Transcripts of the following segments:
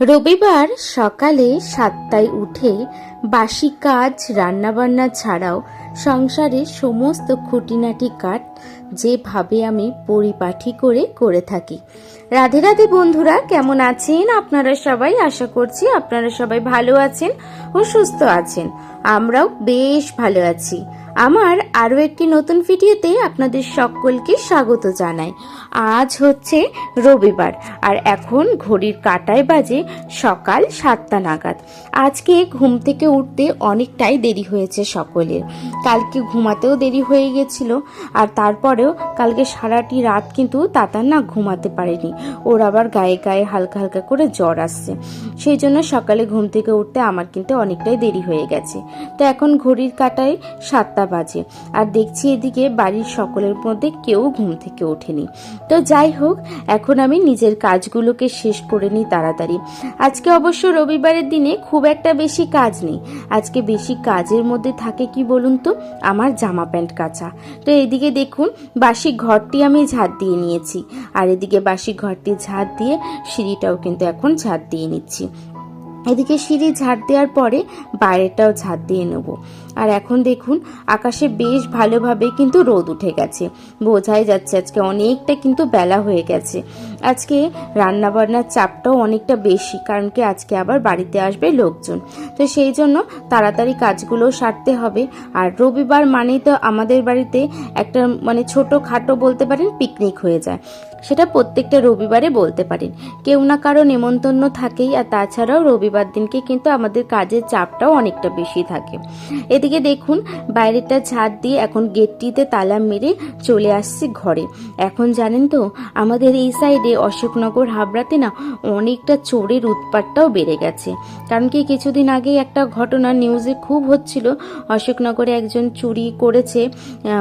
রবিবার সকালে সাতটায় উঠে বাসি কাজ, রান্নাবান্না ছাড়াও সংসারের সমস্ত খুঁটিনাটি কাজ যেভাবে আমি পরিপাঠি করে করে থাকি। রাধে রাধে বন্ধুরা, কেমন আছেন? আপনারা সবাই? আশা করছি আপনারা সবাই ভালো আছেন ও সুস্থ আছেন। আমরাও বেশ ভালো আছি। আমার আরও একটি নতুন ভিডিওতে আপনাদের সকলকে স্বাগত জানাই। আজ হচ্ছে রবিবার, আর এখন ঘড়ির কাটায় বাজে সকাল সাতটা নাগাদ। আজকে ঘুম থেকে উঠতে অনেকটাই দেরি হয়েছে সকলের। কালকে ঘুমাতেও দেরি হয়ে গেছিল, আর তারপরেও কালকে সারাটি রাত কিন্তু তাতার না ঘুমাতে পারেনি। ওর আবার গায়ে গায়ে হালকা হালকা করে জ্বর আসছে। সেই জন্য সকালে ঘুম থেকে উঠতে আমার কিন্তু অনেকটাই দেরি হয়ে গেছে। তো এখন ঘড়ির কাটায় সাতটা বাজে। আর দেখছি এদিকে বাড়ির সকলের মধ্যে কেউ ঘুম থেকে ওঠেনি। তো যাই হোক, এখন আমি নিজের কাজগুলোকে শেষ করে নিই তাড়াতাড়ি। আজকে অবশ্য রবিবারের দিনে খুব একটা বেশি কাজ নেই। আজকে বেশি কাজের মধ্যে থাকে কি বলুন তো? আমার জামা প্যান্ট কাচা। তো এদিকে দেখুন, বাসি ঘরটি আমি ঝাড় দিয়ে নিয়েছি। আর এদিকে বাসি ঘরটি ঝাড় দিয়ে সিঁড়িটাও কিন্তু এখন ঝাড় দিয়ে নিচ্ছি। এদিকে সিঁড়ি ঝাড় দেওয়ার পরে বাইরেটাও ঝাড় দিয়ে নেব। আর এখন দেখুন, আকাশে বেশ ভালোভাবে কিন্তু রোদ উঠে গেছে। বোঝাই যাচ্ছে আজকে অনেকটা কিন্তু বেলা হয়ে গেছে। আজকে রান্নাবান্নার চাপটাও অনেকটা বেশি, কারণ কি আজকে আবার বাড়িতে আসবে লোকজন। তো সেই জন্য তাড়াতাড়ি কাজগুলো সারতে হবে। আর রবিবার মানেই তো আমাদের বাড়িতে একটা মানে ছোট খাটো বলতে পারেন পিকনিক হয়ে যায়। সেটা প্রত্যেকটা রবিবারে বলতে পারেন। কেউ না কারও নেমন্তন্ন থাকেই, আর তাছাড়াও রবিবার দিনকে কিন্তু আমাদের কাজের চাপটাও অনেকটা বেশি থাকে। এদিকে দেখুন, বাইরেটা ছাদ দিয়ে এখন গেটটিতে তালা মেরে চলে আসছি ঘরে। এখন জানেন তো, আমাদের এই সাইডে অশোকনগর হাবড়াতে না অনেকটা চোরের উৎপাতটাও বেড়ে গেছে। কারণ কি, কিছুদিন আগে একটা ঘটনা নিউজে খুব হচ্ছিল, অশোকনগরে একজন চুরি করেছে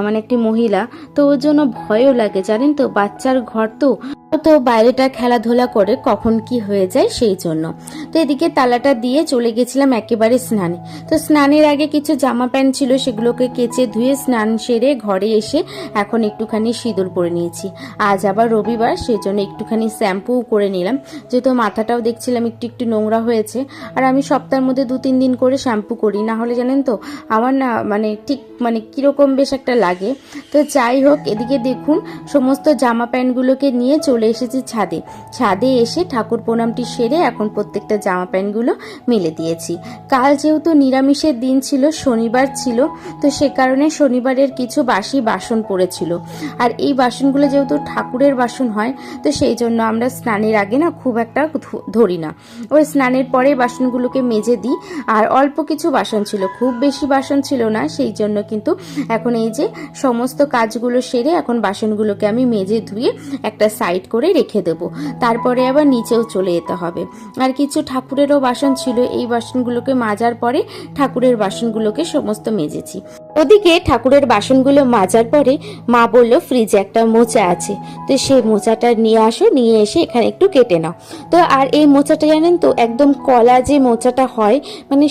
মানে একটি মহিলা। তো ওর জন্য ভয়ও লাগে, জানেন তো? বাচ্চার ঘর তো তো বাইরেটা খেলাধুলা করে কখন কি হয়ে যায় সেই জন্য। তো এদিকে তালাটা দিয়ে চলে গেছিলাম একেবারে স্নানে। তো স্নানের আগে কিছু জামা প্যান্ট ছিল সেগুলোকে কেচে ধুয়ে স্নান সেরে ঘরে এসে এখন একটুখানি সিঁদুর পরে নিয়েছি। আজ আবার রবিবার সেই জন্য একটুখানি শ্যাম্পু করে নিলাম। যেহেতু মাথাটাও দেখছিলাম একটু একটু নোংরা হয়েছে। আর আমি সপ্তাহের মধ্যে দু তিন দিন করে শ্যাম্পু করি। না হলে জানেন তো, আমার না মানে ঠিক মানে কীরকম বেশ একটা লাগে। তো যাই হোক, এদিকে দেখুন, সমস্ত জামা প্যান্টগুলোকে নিয়ে চলে এসেছি ছাদে। ছাদে এসে ঠাকুর প্রণামটি সেরে এখন প্রত্যেকটা জামা প্যান্টগুলো মেলে দিয়েছি। কাল যেহেতু নিরামিষের দিন ছিল, শনিবার ছিল, তো সে কারণে শনিবারের কিছু বাসি বাসন পড়েছিল। আর এই বাসনগুলো যেহেতু ঠাকুরের বাসন হয়, তো সেই জন্য আমরা স্নানের আগে না খুব একটা ধরি না। ওই স্নানের পরে বাসনগুলোকে মেজে দিই, আর অল্প কিছু বাসন ছিল, খুব বেশি বাসন ছিল না, সেই জন্য কিন্তু এখন এই যে সমস্ত কাজগুলো সেরে এখন বাসনগুলোকে আমি মেজে ধুয়ে একটা সাইড করে রেখে দেব। তারপরে আবার নিচেও চলে যেতে হবে। আর কিছু ঠাকুরেরও বাসন ছিল, এই বাসনগুলোকে মাজার পরে ঠাকুরের বাসনগুলোকে সমস্ত মেজেছি। ওদিকে ঠাকুরের বাসনগুলো মাজার পরে মা বলল, ফ্রিজে একটা মোচা আছে। তো সেই মোচাটা নিয়ে আসো, নিয়ে এসে এখানে একটু কেটে নাও। তো আর এই মোচাটা জানেন তো, একদম কলা যে মোচাটা হয় মানে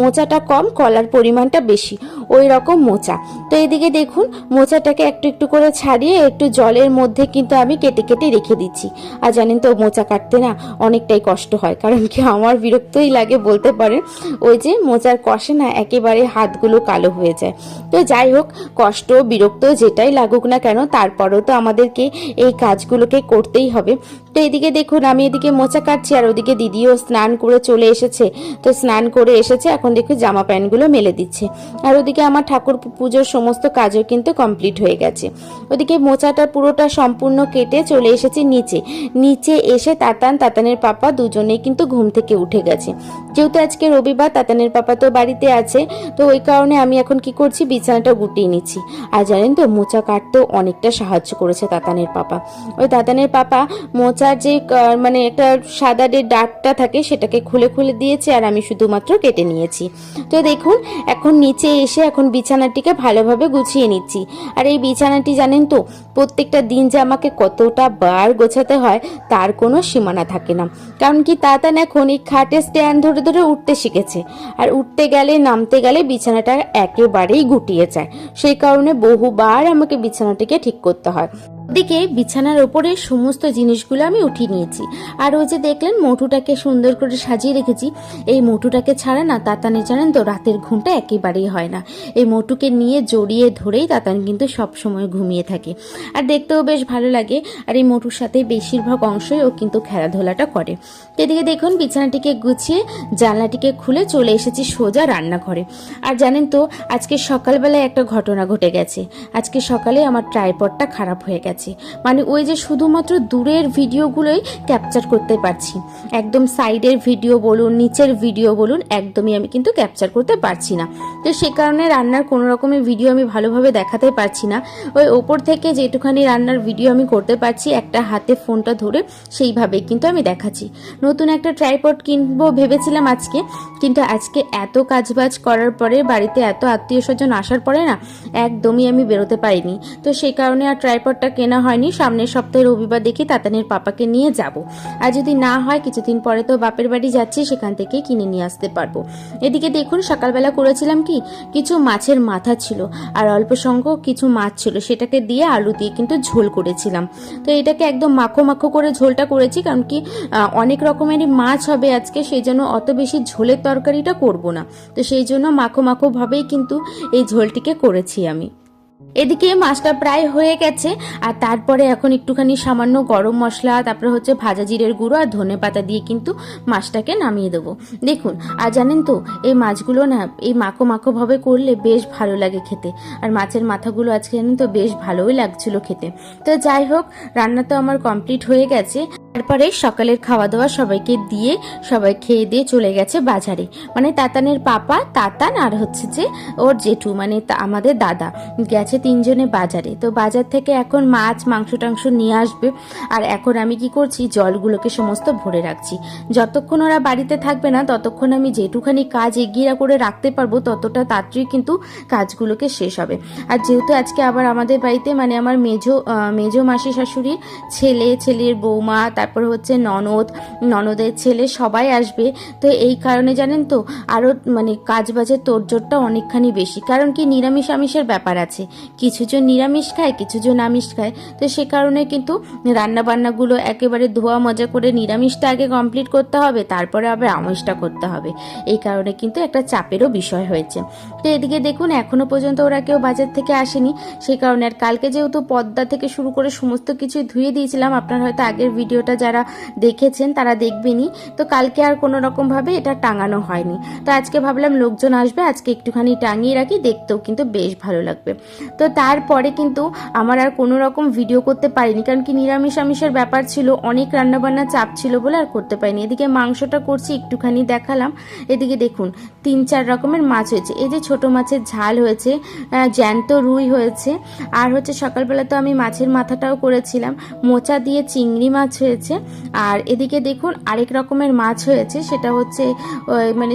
মোচাটা কম, কলার পরিমাণটা বেশি, ওই রকম মোচা। তো এদিকে দেখুন, মোচাটাকে একটু একটু করে ছাড়িয়ে একটু জলের মধ্যে কিন্তু আমি কেটে কেটে রেখে দিচ্ছি। আর জানেন তো, মোচা কাটতে না অনেকটাই কষ্ট হয়, কারণ কি আমার বিরক্তই লাগে বলতে পারে ওই যে মোচার কষে না, একেবারে হাতগুলো কালো হয়ে যায়। তো যাই হোক, কষ্ট, বিরক্ত যেটাই লাগুক না কেন, তারপরেও তো আমাদেরকে এই কাজগুলোকে করতেই হবে। তো এদিকে দেখুন, আমি এদিকে মোচা কাটছি আর ওদিকে দিদিও স্নান করে চলে এসেছে। তো স্নান করে এসেছে, এখন দেখুন জামা প্যান্টগুলো মেলে দিচ্ছে। আর ওদিকে আমার ঠাকুর পুজোর সমস্ত কাজও কিন্তু কমপ্লিট হয়ে গেছে। ওদিকে মোচাটা পুরোটা সম্পূর্ণ কেটে চলে এসেছে নিচে। নিচে এসে তাতান, তাতানের পাপা দুজনেই কিন্তু ঘুম থেকে উঠে গেছে। যেহেতু আজকে রবিবার, তাতানের পাপা তো বাড়িতে আছে, তো ওই কারণে আমি এখন কি করছি বিছানাটা গুটিয়ে নিচ্ছি। আর জানেন তো, মোচা কাটতেও অনেকটা সাহায্য করেছে তাতানের পাপা। ওই তাতানের পাপা মোচার যে মানে একটা সাদা যে ডাকটা থাকে, সেটাকে খুলে খুলে দিয়েছে আর আমি শুধুমাত্র কেটে নিয়েছি। তো দেখুন, এখন নিচে এসে এখন বিছানাটিকে ভালোভাবে গুছিয়ে নিচ্ছি। আর এই বিছানাটি জানেন তো, প্রত্যেকটা দিন যে আমাকে কতটা বার গোছাতে হয়, তার কোনো সীমানা থাকে না। কারণ কি তাতান এখন এই খাটে স্ট্যান্ড ধরে ধরে উঠতে শিখেছে। আর উঠতে গেলে, নামতে গেলে বিছানাটা একেবারেই গুটিয়ে যায়। সেই কারণে বহুবার আমাকে বিছানাটিকে ঠিক করতে হয়। ওদিকে বিছানার ওপরে সমস্ত জিনিসগুলো আমি উঠিয়ে নিয়েছি। আর ওই যে দেখলেন, মোটুটাকে সুন্দর করে সাজিয়ে রেখেছি। এই মোটুটাকে ছাড়া না তাতানে জানেন তো, রাতের ঘুমটা একেবারেই হয় না। এই মোটুকে নিয়ে জড়িয়ে ধরেই তাতান কিন্তু সব সময় ঘুমিয়ে থাকে। আর দেখতেও বেশ ভালো লাগে। আর এই মোটুর সাথে বেশিরভাগ অংশই ও কিন্তু খেলাধুলাটা করে। এদিকে দেখুন, বিছানাটিকে গুছিয়ে জানলাটিকে খুলে চলে এসেছি সোজা রান্নাঘরে। আর জানেন তো, আজকে সকালবেলায় একটা ঘটনা ঘটে গেছে। আজকে সকালে আমার ট্রাইপডটা খারাপ হয়ে গেছে। মানে ওই যে শুধুমাত্র দূরের ভিডিওগুলোই ক্যাপচার করতে পারছি। একদম সাইডের ভিডিও বলুন, নিচের ভিডিও বলুন, একদমই আমি কিন্তু ক্যাপচার করতে পারছি না। তো সে কারণে রান্নার কোনো রকমের ভিডিও আমি ভালোভাবে দেখাতে পারছি না। ওই ওপর থেকে যেটুখানি রান্নার ভিডিও আমি করতে পারছি, একটা হাতে ফোনটা ধরে সেইভাবে কিন্তু আমি দেখাচ্ছি। নতুন একটা ট্রাইপড কিনবো ভেবেছিলাম আজকে, কিন্তু আজকে এত কাজবাজ করার পরে, বাড়িতে এত আত্মীয় স্বজন আসার পরে না, একদমই আমি বেরোতে পারিনি। তো সেই কারণে আর ট্রাইপডটা কেনা হয়নি, সামনের সপ্তাহে রবিবার দেখি তাতানের পাপাকে নিয়ে যাব। আর যদি না হয়, কিছুদিন পরে তো বাপের বাড়ি যাচ্ছি, সেখান থেকে কিনে নিয়ে আসতে পারব। এদিকে দেখুন, সকালবেলা করেছিলাম কি, কিছু মাছের মাথা ছিল, আর অল্প সংখ্যক কিছু মাছ ছিল, সেটাকে দিয়ে আলু দিয়ে কিন্তু ঝোল করেছিলাম। তো এটাকে একদম মাখো মাখো করে ঝোলটা করেছি, কারণ কি অনেক রকমেরই মাছ হবে আজকে, সেই জন্য অত বেশি ঝোলের তরকারিটা করব না। তো সেই জন্য মাখো মাখো ভাবেই কিন্তু এই ঝোলটিকে করেছি আমি। এদিকে মাছটা প্রায় হয়ে গেছে, আর তারপরে এখন একটুখানি সামান্য গরম মশলা, তারপরে হচ্ছে ভাজা জিরের গুঁড়ো আর ধনে পাতা দিয়ে কিন্তু মাছটাকে নামিয়ে দেবো। দেখুন, আর জানেন তো, এই মাছগুলো না, এই মাখো মাখোভাবে করলে বেশ ভালো লাগে খেতে। আর মাছের মাথাগুলো আজকে জানেন তো বেশ ভালোই লাগছিল খেতে। তো যাই হোক, রান্না তো আমার কমপ্লিট হয়ে গেছে। তারপরে সকালের খাওয়া দাওয়া সবাইকে দিয়ে সবাই খেয়ে দিয়ে চলে গেছে বাজারে। মানে তাতানের পাপা, তাতান আর হচ্ছে যে ওর জেঠু মানে আমাদের দাদা। গেছে তিনজনে বাজারে। তো বাজার থেকে এখন মাছ, মাংস টাংস নিয়ে আসবে। আর এখন আমি কি করছি? জলগুলোকে সমস্ত ভরে রাখছি। যতক্ষণ ওরা বাড়িতে থাকবে না, ততক্ষণ আমি যেটুখানি কাজ এগিয়ে করে রাখতে পারব, ততটা তাড়াতাড়ি কিন্তু কাজগুলোকে শেষ হবে। আর যেহেতু আজকে আবার আমাদের বাড়িতে মানে আমার মেজো মেজো মাসি শাশুড়ির ছেলে, ছেলের বৌমা, তারপর হচ্ছে ননদ, ননদের ছেলে সবাই আসবে। তো এই কারণে জানেন তো আরও মানে কাজ বাজের তোড়জোড়টা অনেকখানি বেশি। কারণ কি নিরামিষ আমিষের ব্যাপার আছে। কিছুজন নিরামিষ খায়, কিছুজন আমিষ খায়। তো সে কারণে কিন্তু রান্না বান্নাগুলো একেবারে ধোয়া মজা করে নিরামিষটা আগে কমপ্লিট করতে হবে, তারপরে আবার আমিষটা করতে হবে। এই কারণে কিন্তু একটা চাপেরও বিষয় হয়েছে। তো এদিকে দেখুন এখনও পর্যন্ত ওরা কেউ বাজার থেকে আসেনি। সেই কারণে আর কালকে যেহেতু পদ্মা থেকে শুরু করে সমস্ত কিছু ধুয়ে দিয়েছিলাম, আপনার হয়তো আগের ভিডিওটা যারা দেখেছেন তারা দেখবেনই। তো কালকে আর কোনো রকমভাবে এটা টাঙানো হয়নি। তো আজকে ভাবলাম লোকজন আসবে, আজকে একটুখানি টাঙিয়ে রাখি, দেখতেও কিন্তু বেশ ভালো লাগবে। তো তারপরে কিন্তু আমার আর কোনো রকম ভিডিও করতে পারিনি। কারণ কি নিরামিষ আমিষের ব্যাপার ছিল, অনেক রান্নাবান্না চাপ ছিল বলে আর করতে পারিনি। এদিকে মাংসটা করছি, একটুখানি দেখালাম। এদিকে দেখুন, তিন চার রকমের মাছ হয়েছে। এই যে ছোট মাছের ঝাল হয়েছে জ্যান্ত রুই হয়েছে, আর হচ্ছে সকালবেলা তো আমি মাছের মাথাটাও করেছিলাম। মোচা দিয়ে চিংড়ি মাছ হয়েছে, আর এদিকে দেখুন আরেক রকমের মাছ হয়েছে, সেটা হচ্ছে মানে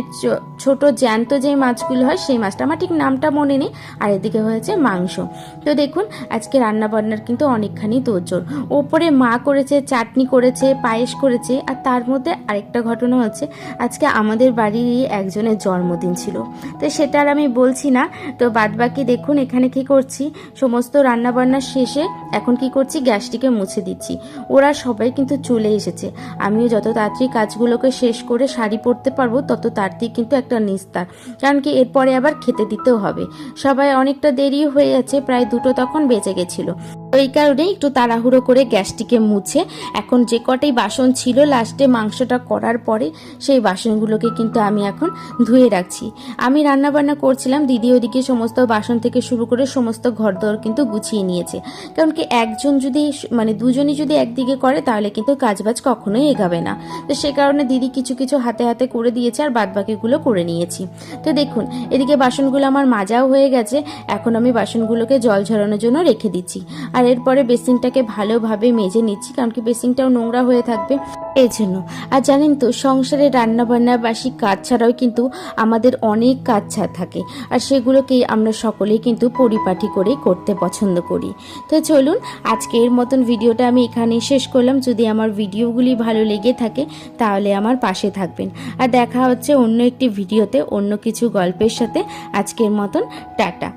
ছোট জ্যান্ত যে মাছগুলো হয়, সেই মাছটা। আমার ঠিক নামটা মনে নেই, আর এদিকে হয়েছে মাংস। তো দেখুন, আজকে রান্না বান্নার কিন্তু অনেকখানি তোরজোর ওপরে মা করেছে, চাটনি করেছে, পায়েস করেছে, আর তার মধ্যে আরেকটা ঘটনা হচ্ছে আজকে আমাদের বাড়িরই একজনের জন্মদিন ছিল। তো সেটা আর আমি বলছি না। তো বাদবাকি দেখুন, এখানে কি করছি? সমস্ত রান্না বান্নার শেষে এখন কি করছি? গ্যাসটিকে মুছে দিচ্ছি। ওরা সবাই কিন্তু চলে এসেছে। আমিও যত তাড়াতাড়ি কাজগুলোকে শেষ করে শাড়ি পরতে পারব, তত তাড়াতাড়ি কিন্তু একটা নিস্তার। কারণ কি, এরপরে আবার খেতে দিতেও হবে। সবাই অনেকটা দেরি হয়ে যাচ্ছে প্রায় দুটো তখন বেঁচে গেছিল। এই কারণে একটু তাড়াহুড়ো করে গ্যাসটিকে মুছে এখন যে কটাই বাসন ছিল লাস্টে মাংসটা করার পরে সেই বাসনগুলোকে কিন্তু আমি এখন ধুয়ে রাখছি। আমি রান্না বান্না করছিলাম, দিদি ওদিকে সমস্ত বাসন থেকে শুরু করে সমস্ত ঘরদোর কিন্তু গুছিয়ে নিয়েছে। কারণ কি একজন যদি মানে দুজনই যদি একদিকে করে তাহলে কিন্তু কাজবাজ কখনোই এগাবে না। তো সে কারণে দিদি কিছু কিছু হাতে হাতে করে দিয়েছে আর বাদ বাকিগুলো করে নিয়েছি। তো দেখুন, এদিকে বাসনগুলো আমার মাজাও হয়ে গেছে, এখন আমি বাসনগুলোকে জল ঝরানোর জন্য রেখে দিচ্ছি। আর এরপরে বেসিনটাকে ভালোভাবে মেজে নিচ্ছি, কারণ কি বেসিনটাও নোংরা হয়ে থাকবে। এই জন্য আর জানেন তো, সংসারে রান্না বান্না বাসি কাজ ছাড়াও কিন্তু আমাদের অনেক কাজ থাকে, আর সেগুলোকেই আমরা সকলেই কিন্তু পরিপাটি করে করতে পছন্দ করি। তো চলুন, আজকের মতন ভিডিওটা আমি এখানেই শেষ করলাম। যদি আমার ভিডিওগুলি ভালো লেগে থাকে, তাহলে আমার পাশে থাকবেন। আর দেখা হচ্ছে অন্য একটি ভিডিওতে অন্য কিছু গল্পের সাথে। আজকের মতন, টাটা।